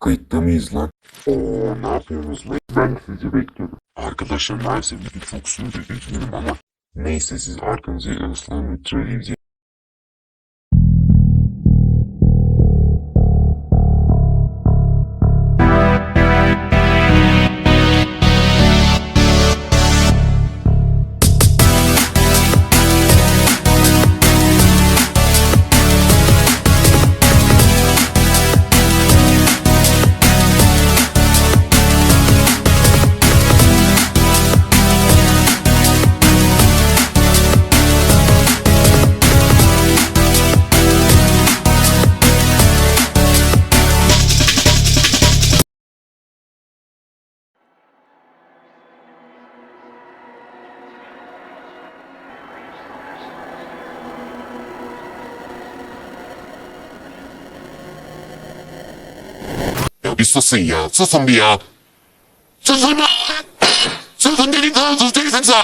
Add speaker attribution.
Speaker 1: Kayıtta mıyız lan? Oo ne yapıyorsunuz lan? Ben sizi bekliyorum. Arkadaşlar maalesef video çok sürdü üzgünüm ama neyse siz arkanıza yaslanın televizyon. 比说是你啊，这什么呀？这什么？这什么？你这样子，这子。